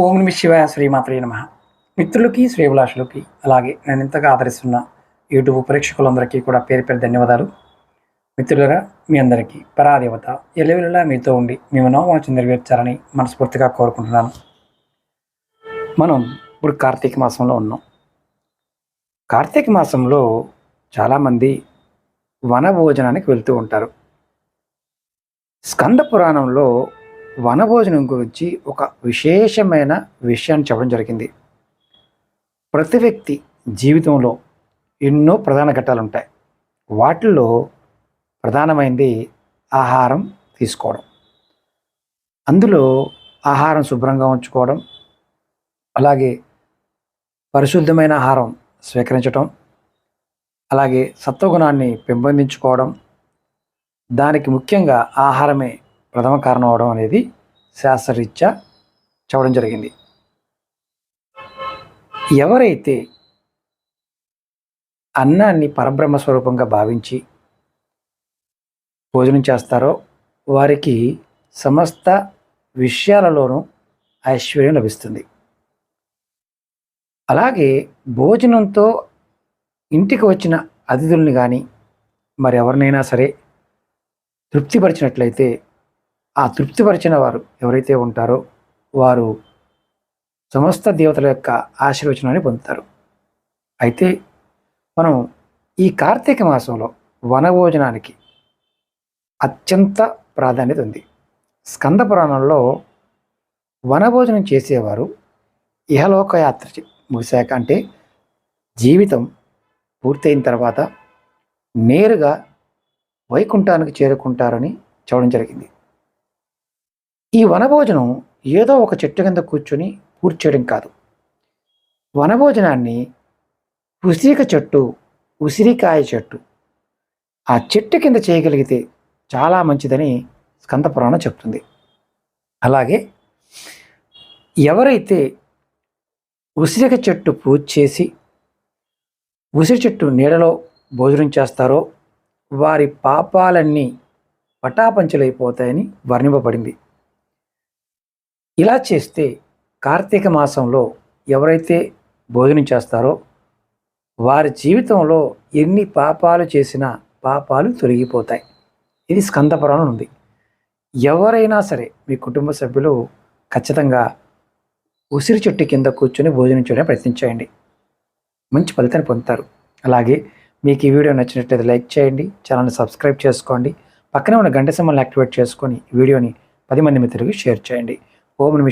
ఓం Nami శివాయ శ్రీమాత్రే నమ. మిత్రులకి శ్రీభిలాషులకి అలాగే నేను ఇంతగా ఆదరిస్తున్న యూట్యూబ్ ప్రేక్షకులందరికీ కూడా పేరు పేరు ధన్యవాదాలు. మిత్రులరా మీ అందరికీ పరాదేవత ఎలవెలలా మీతో ఉండి మీ మనోవాంఛ నెరవేర్చాలని మనస్ఫూర్తిగా కోరుకుంటున్నాను. మనం ఇప్పుడు కార్తీక మాసంలో ఉన్నాం. కార్తీక మాసంలో చాలామంది వనభోజనానికి వెళ్తూ ఉంటారు. స్కంద పురాణంలో వనభోజనం గురించి ఒక విశేషమైన విషయాన్ని చెప్పడం జరిగింది. ప్రతి వ్యక్తి జీవితంలో ఎన్నో ప్రధాన ఘట్టాలు ఉంటాయి వాటిల్లో ప్రధానమైనది ఆహారం తీసుకోవడం. అందులో ఆహారం శుభ్రంగా ఉంచుకోవడం. అలాగే పరిశుద్ధమైన ఆహారం స్వీకరించటం. అలాగే సత్వగుణాన్ని పెంపొందించుకోవడం. దానికి ముఖ్యంగా ఆహారమే ప్రథమ కారణం అవడం అనేది శాస్త్రరీత్యా చెప్పడం జరిగింది. ఎవరైతే అన్నాన్ని పరబ్రహ్మ స్వరూపంగా భావించి భోజనం చేస్తారో వారికి సమస్త విషయాలలోనూ ఐశ్వర్యం లభిస్తుంది. అలాగే భోజనంతో ఇంటికి వచ్చిన అతిథుల్ని కానీ మరి ఎవరినైనా సరే తృప్తిపరిచినట్లయితే ఆ తృప్తిపరిచిన వారు ఎవరైతే ఉంటారో వారు సమస్త దేవతల యొక్క ఆశీర్వచనాన్ని పొందుతారు. అయితే మనం ఈ కార్తీక మాసంలో వనభోజనానికి అత్యంత ప్రాధాన్యత ఉంది. స్కంద పురాణంలో వనభోజనం చేసేవారు ఇహలోకయాత్ర ముగిశాక అంటే జీవితం పూర్తయిన తర్వాత నేరుగా వైకుంఠానికి చేరుకుంటారని చెప్పడం జరిగింది. ఈ వనభోజనం ఏదో ఒక చెట్టు కింద కూర్చొని పూర్తి చేయడం కాదు. వనభోజనాన్ని ఉసిరిక చెట్టు ఉసిరికాయ చెట్టు ఆ చెట్టు కింద చేయగలిగితే చాలా మంచిదని స్కంద పురాణం చెప్తుంది. అలాగే ఎవరైతే ఉసిరిక చెట్టు పూజ చేసి ఉసిరి చెట్టు నీడలో భోజనం చేస్తారో వారి పాపాలన్నీ పటాపంచలైపోతాయని వర్ణింపబడింది. ఇలా చేస్తే కార్తీక మాసంలో ఎవరైతే భోజనం చేస్తారో వారి జీవితంలో ఎన్ని పాపాలు చేసినా పాపాలు తొలగిపోతాయి. ఇది స్కందపురాణం ఉంది. ఎవరైనా సరే మీ కుటుంబ సభ్యులు ఖచ్చితంగా ఉసిరి చెట్టు కింద కూర్చొని భోజనం చేయడానికి ప్రయత్నించండి మంచి ఫలితాన్ని పొందుతారు. అలాగే మీకు ఈ వీడియో నచ్చినట్లయితే లైక్ చేయండి ఛానల్ని సబ్స్క్రైబ్ చేసుకోండి పక్కనే ఉన్న గంట సింబల్ని యాక్టివేట్ చేసుకొని వీడియోని పది మంది మిత్రులకు షేర్ చేయండి. ఓం నమ